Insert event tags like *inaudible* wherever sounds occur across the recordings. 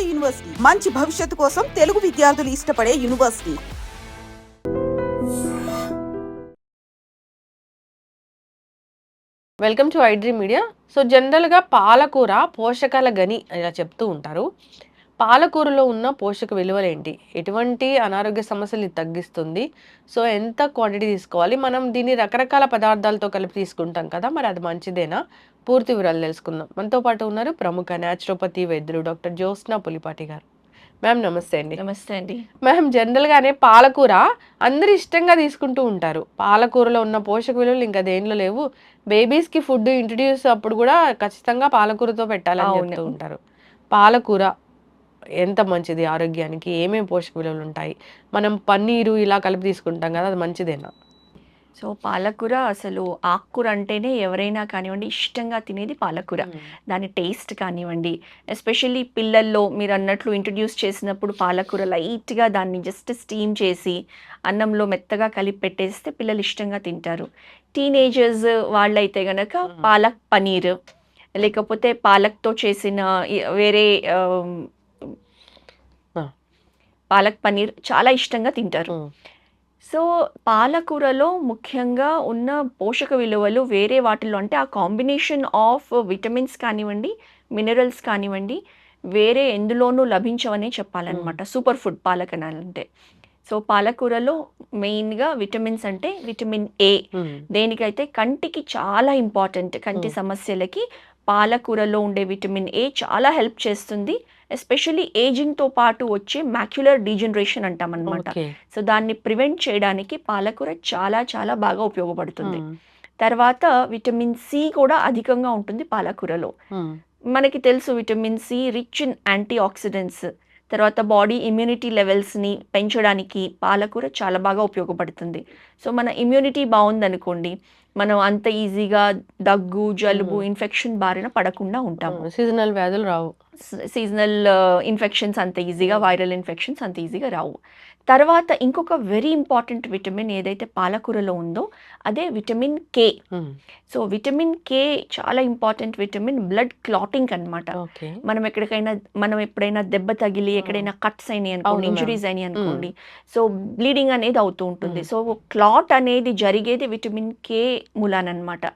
నాడు యూనివర్సిటీ. మంచి భవిష్యత్తు కోసం తెలుగు విద్యార్థులు ఇష్టపడే university. Welcome to iDream media. So జనరల్గా పాలకూర పోషకాల గని ఇలా చెప్తూ ఉంటారు. పాలకూరలో ఉన్న పోషక విలువలు ఏంటి ఎటువంటి అనారోగ్య సమస్యలు తగ్గిస్తుంది. సో ఎంత క్వాంటిటీ తీసుకోవాలి? మనం దీన్ని రకరకాల పదార్థాలతో కలిపి తీసుకుంటాం కదా మరి అది మంచిదేనా? పూర్తి వివరాలు తెలుసుకుందాం. మనతో పాటు ఉన్నారు ప్రముఖ న్యాచురోపతి వైద్యులు డాక్టర్ జ్యోత్స్నా పులిపాటి గారు. మ్యామ్ నమస్తే అండి. నమస్తే అండి. మ్యామ్ జనరల్గానే పాలకూర అందరు ఇష్టంగా తీసుకుంటూ ఉంటారు. పాలకూరలో ఉన్న పోషక విలువలు ఇంకా దేనిలో లేవు. బేబీస్కి ఫుడ్ ఇంట్రడ్యూస్ అప్పుడు కూడా ఖచ్చితంగా పాలకూరతో పెట్టాలని. చెప్తూ ఉంటారు. పాలకూర ఎంత మంచిది ఆరోగ్యానికి ఏమేమి పోషక విలువలు ఉంటాయి మనం పన్నీరు ఇలా కలిపి తీసుకుంటాం కదా అది మంచిదేనా సో పాలకూర అసలు ఆకుకూర అంటేనే ఎవరైనా కానివ్వండి ఇష్టంగా తినేది పాలకూర దాని టేస్ట్ కానివ్వండి ఎస్పెషల్లీ పిల్లల్లో మీరు అన్నట్లు ఇంట్రడ్యూస్ చేసినప్పుడు పాలకూర లైట్గా దాన్ని జస్ట్ స్టీమ్ చేసి అన్నంలో మెత్తగా కలిపి పెట్టేస్తే పిల్లలు ఇష్టంగా తింటారు టీనేజర్స్ వాళ్ళైతే గనక. పాలక్ పనీర్ లేకపోతే పాలక్తో చేసిన వేరే. పాలక్ పనీర్ చాలా ఇష్టంగా తింటారు. సో పాలకూరలో ముఖ్యంగా ఉన్న పోషక విలువలు వేరే వాటిల్లో అంటే ఆ కాంబినేషన్ ఆఫ్ విటమిన్స్ కానివ్వండి మినరల్స్ కానివ్వండి వేరే ఎందులోనూ లభించవనే చెప్పాలన్నమాట సూపర్ ఫుడ్ పాలకనాలంటే సో పాలకూరలో మెయిన్గా విటమిన్స్ అంటే విటమిన్ ఏ. దేనికైతే కంటికి చాలా ఇంపార్టెంట్ కంటి. సమస్యలకి పాలకూరలో ఉండే విటమిన్ ఏ చాలా హెల్ప్ చేస్తుంది ఎస్పెషల్లీ ఏజింగ్తో పాటు వచ్చే మ్యాక్యులర్ డీజనరేషన్ అంటాం అనమాట సో దాన్ని ప్రివెంట్ చేయడానికి పాలకూర చాలా చాలా బాగా ఉపయోగపడుతుంది. తర్వాత విటమిన్ సి కూడా అధికంగా ఉంటుంది పాలకూరలో. మనకి తెలుసు vitamin C rich in antioxidants తర్వాత బాడీ ఇమ్యూనిటీ లెవెల్స్ని పెంచడానికి పాలకూర చాలా బాగా ఉపయోగపడుతుంది. సో మన ఇమ్యూనిటీ బాగుందనుకోండి మనం అంత ఈజీగా దగ్గు జలుబు. ఇన్ఫెక్షన్ బారిన పడకుండా ఉంటాము. సీజనల్ వ్యాధులు రావు. సీజనల్ ఇన్ఫెక్షన్స్ అంత ఈజీగా వైరల్ ఇన్ఫెక్షన్స్ అంత ఈజీగా రావు. తర్వాత ఇంకొక వెరీ ఇంపార్టెంట్ విటమిన్ ఏదైతే పాలకూరలో ఉందో అదే vitamin K. So vitamin K చాలా ఇంపార్టెంట్ విటమిన్ బ్లడ్ క్లాటింగ్ అన్నమాట. ఓకే మనం ఎక్కడికైనా మనం ఎప్పుడైనా దెబ్బ తగిలి ఎక్కడైనా కట్స్ అయినాయి అనుకోండి ఇంజురీస్ అయినాయి అనుకోండి. సో బ్లీడింగ్ అనేది అవుతూ ఉంటుంది. సో క్లాట్ అనేది జరిగేది విటమిన్ కే మూలానమాట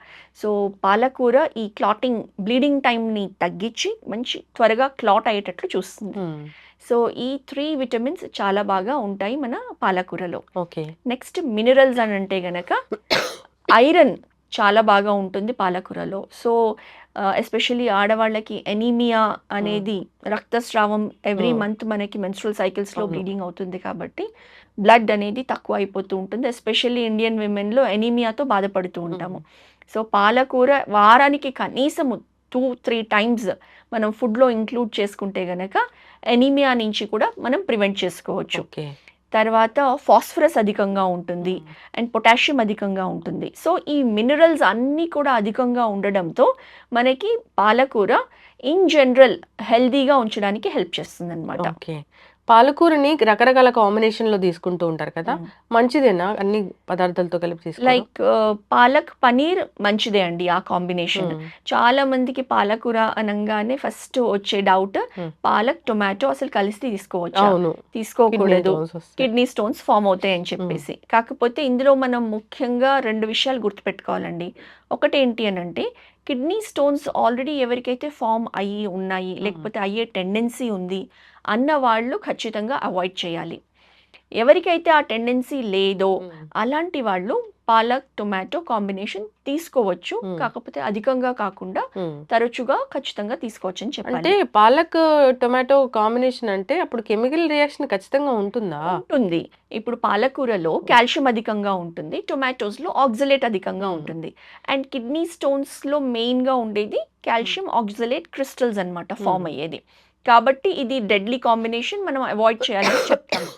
సో పాలకూర ఈ క్లాటింగ్ బ్లీడింగ్ టైంని తగ్గించి మంచి త్వరగా క్లాట్ అయ్యేటట్లు చూస్తుంది. సో ఈ త్రీ విటమిన్స్ చాలా బాగా ఉంటాయి మన పాలకూరలో. ఓకే. నెక్స్ట్ మినరల్స్ అని అంటే గనక ఐరన్ చాలా బాగా ఉంటుంది పాలకూరలో. సో ఎస్పెషల్లీ ఆడవాళ్ళకి ఎనీమియా అనేది రక్తస్రావం ఎవ్రీ Hmm. మంత్ మనకి మెన్స్ట్రల్ సైకిల్స్లో. బ్లీడింగ్ అవుతుంది కాబట్టి బ్లడ్ అనేది తక్కువ అయిపోతూ ఉంటుంది. ఎస్పెషల్లీ ఇండియన్ విమెన్లో ఎనీమియాతో బాధపడుతూ ఉంటాము. సో పాలకూర వారానికి కనీసం టూ త్రీ టైమ్స్ మనం ఫుడ్లో ఇంక్లూడ్ చేసుకుంటే గనక ఎనీమియా నుంచి కూడా మనం ప్రివెంట్ చేసుకోవచ్చు. ఓకే. తర్వాత ఫాస్ఫరస్ అధికంగా ఉంటుంది అండ్ పొటాషియం అధికంగా ఉంటుంది. సో ఈ మినరల్స్ అన్నీ కూడా అధికంగా ఉండడంతో మనకి పాలకూర ఇన్ జనరల్ హెల్దీగా ఉంచడానికి హెల్ప్ చేస్తుంది అనమాట ఓకే. పాలకూరని రకరకాల కాంబినేషన్లో తీసుకుంటూ ఉంటారు కదా? మంచిదేనా? అన్ని పదార్థాలతో కలిపి? లైక్ పాలక్ పనీర్ మంచిదే అండి ఆ కాంబినేషన్. చాలా మందికి పాలకూర అనగానే ఫస్ట్ వచ్చే డౌట్. పాలక్ టొమాటో అసలు కలిసి తీసుకోవచ్చు? తీసుకోకూడదు. కిడ్నీ స్టోన్స్ ఫామ్ అవుతాయి అని చెప్పేసి. కాకపోతే ఇందులో మనం ముఖ్యంగా రెండు విషయాలు గుర్తుపెట్టుకోవాలండి. ఒకటి ఏంటి అని అంటే కిడ్నీ స్టోన్స్ ఆల్రెడీ ఎవరికైతే ఫామ్ అయ్యి ఉన్నాయి లేకపోతే అయ్యే టెండెన్సీ ఉంది అన్న వాళ్ళు ఖచ్చితంగా అవాయిడ్ చేయాలి ఎవరికైతే ఆ టెండెన్సీ లేదో. అలాంటి వాళ్ళు పాలక్ టొమాటో కాంబినేషన్ తీసుకోవచ్చు. కాకపోతే అధికంగా కాకుండా. తరచుగా ఖచ్చితంగా తీసుకోవచ్చు అని అంటే చెప్పాలి పాలక్ టొమాటో కాంబినేషన్ అంటే అప్పుడు కెమికల్ రియాక్షన్ ఖచ్చితంగా ఉంటుందా ఉంటుంది ఇప్పుడు పాలకూరలో కాల్షియం అధికంగా ఉంటుంది టొమాటోస్లో ఆక్సలేట్ అధికంగా. ఉంటుంది అండ్ కిడ్నీ స్టోన్స్లో మెయిన్గా ఉండేది కాల్షియం ఆక్సలేట్ క్రిస్టల్స్ అన్నమాట ఫామ్. అయ్యేది కాబట్టి ఇది డెడ్లీ కాంబినేషన్ మనం అవాయిడ్ *coughs* చేయాలని చెప్తాము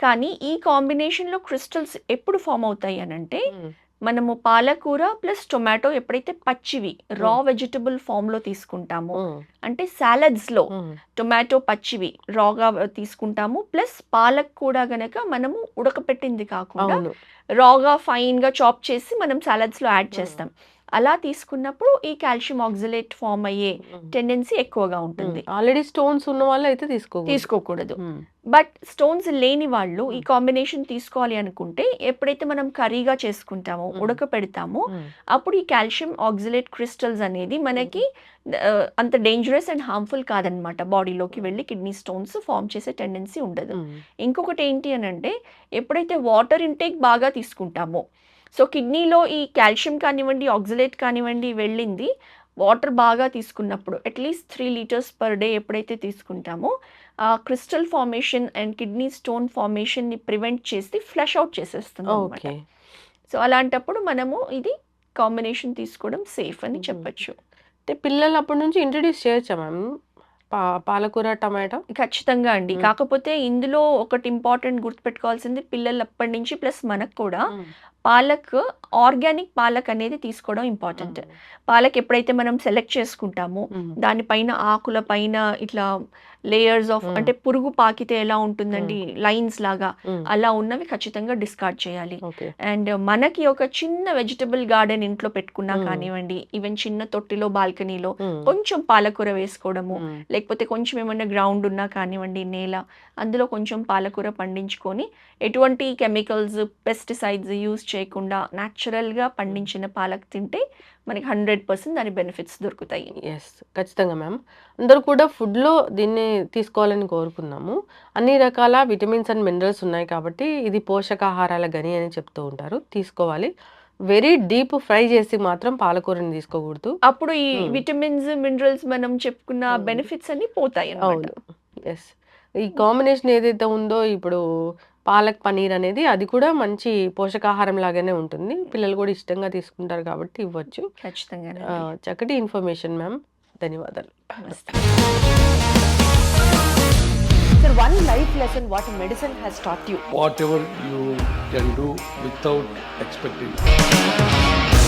కానీ ఈ కాంబినేషన్లో క్రిస్టల్స్ ఎప్పుడు ఫామ్ అవుతాయి అని అంటే ఉమ్. మనము పాలకూర ప్లస్ టొమాటో ఎప్పుడైతే పచ్చివి రా వెజిటబుల్ ఫామ్లో తీసుకుంటామో ఉమ్. అంటే సాలడ్స్లో ఉమ్. టొమాటో పచ్చివి రాగా తీసుకుంటాము ప్లస్ పాలక్ కూడా గనక మనము ఉడకపెట్టింది కాకుండా రాగా ఫైన్గా చాప్ చేసి మనం salads లో యాడ్ Hmm. చేస్తాం అలా తీసుకున్నప్పుడు ఈ కాల్షియం ఆక్సిలేట్ ఫామ్ అయ్యే టెండెన్సీ ఎక్కువగా ఉంటుంది. ఆల్రెడీ స్టోన్స్ ఉన్న వాళ్ళు అయితే తీసుకో తీసుకోకూడదు. బట్ స్టోన్స్ లేని వాళ్ళు ఈ కాంబినేషన్ తీసుకోవాలి అనుకుంటే ఎప్పుడైతే మనం కర్రీగా చేసుకుంటామో Mm. ఉడకపెడతామో అప్పుడు ఈ కాల్షియం ఆక్సిలేట్ క్రిస్టల్స్ అనేది మనకి అంత డేంజరస్ అండ్ హార్మ్ఫుల్ కాదనమాట. బాడీలోకి వెళ్ళి కిడ్నీ స్టోన్స్ ఫామ్ చేసే టెండెన్సీ ఉండదు. ఇంకొకటి ఏంటి అని అంటే ఎప్పుడైతే వాటర్ ఇంటేక్ బాగా తీసుకుంటామో సో కిడ్నీలో ఈ కాల్షియం కానివ్వండి ఆక్సిలేట్ కానివ్వండి వెళ్ళింది. వాటర్ బాగా తీసుకున్నప్పుడు at least three litres per day ఎప్పుడైతే తీసుకుంటామో ఆ crystal formation and kidney stone ఫార్మేషన్ని prevent చేసి ఫ్లష్ అవుట్ చేసేస్తుంది ఓకే. సో అలాంటప్పుడు మనము ఇది కాంబినేషన్ తీసుకోవడం సేఫ్ అని. చెప్పొచ్చు. అంటే పిల్లలు అప్పటి నుంచి ఇంట్రడ్యూస్ చేయొచ్చా మ్యామ్? పా పాలకూర టమాటో? ఖచ్చితంగా అండి. కాకపోతే ఇందులో ఒకటి ఇంపార్టెంట్ గుర్తుపెట్టుకోవాల్సింది పిల్లలు అప్పటి నుంచి ప్లస్ మనకు కూడా పాలక్ ఆర్గానిక్ పాలక్ అనేది తీసుకోవడం ఇంపార్టెంట్. పాలక్ ఎప్పుడైతే మనం సెలెక్ట్ చేసుకుంటామో దానిపైన ఆకుల పైన ఇట్లా లేయర్స్ ఆఫ్. అంటే పురుగు పాకితే ఎలా ఉంటుందండి? లైన్స్ లాగా అలా ఉన్నవి ఖచ్చితంగా డిస్కార్డ్ చేయాలి. అండ్ మనకి ఒక చిన్న వెజిటబుల్ గార్డెన్ ఇంట్లో పెట్టుకున్నా. కానివ్వండి ఈవెన్ చిన్న తొట్టిలో బాల్కనీలో కొంచెం పాలకూర వేసుకోవడము లేకపోతే కొంచెం ఏమైనా గ్రౌండ్ ఉన్నా కానివ్వండి నేల అందులో కొంచెం పాలకూర పండించుకొని ఎటువంటి కెమికల్స్ పెస్టిసైడ్స్ యూజ్ చేయకుండా న్యాచురల్గా పండించిన పాలక్ తింటే మనకి హండ్రెడ్ పర్సెంట్ దాని బెనిఫిట్స్ దొరుకుతాయి. ఎస్ ఖచ్చితంగా మ్యామ్ అందరూ కూడా ఫుడ్లో దీన్ని తీసుకోవాలని కోరుకున్నాము. అన్ని రకాల విటమిన్స్ అండ్ మినరల్స్ ఉన్నాయి కాబట్టి ఇది పోషకాహారాల గని అని చెప్తూ ఉంటారు. తీసుకోవాలి. వెరీ డీప్ ఫ్రై చేసి మాత్రం పాలకూరని తీసుకోకూడదు. అప్పుడు ఈ. విటమిన్స్ మినరల్స్ మనం చెప్పుకున్న. బెనిఫిట్స్ అన్ని పోతాయి అవును. ఎస్ ఈ కాంబినేషన్ ఏదైతే ఉందో ఇప్పుడు పాలక్ పనీర్ అనేది అది కూడా మంచి పోషకాహారం లాగానే ఉంటుంది. పిల్లలు కూడా ఇష్టంగా తీసుకుంటారు కాబట్టి ఇవ్వచ్చు. ఖచ్చితంగా చక్కటి ఇన్ఫర్మేషన్ మ్యామ్. ధన్యవాదాలు. Sir, one life lesson what medicine has taught you. whatever you can do without expecting.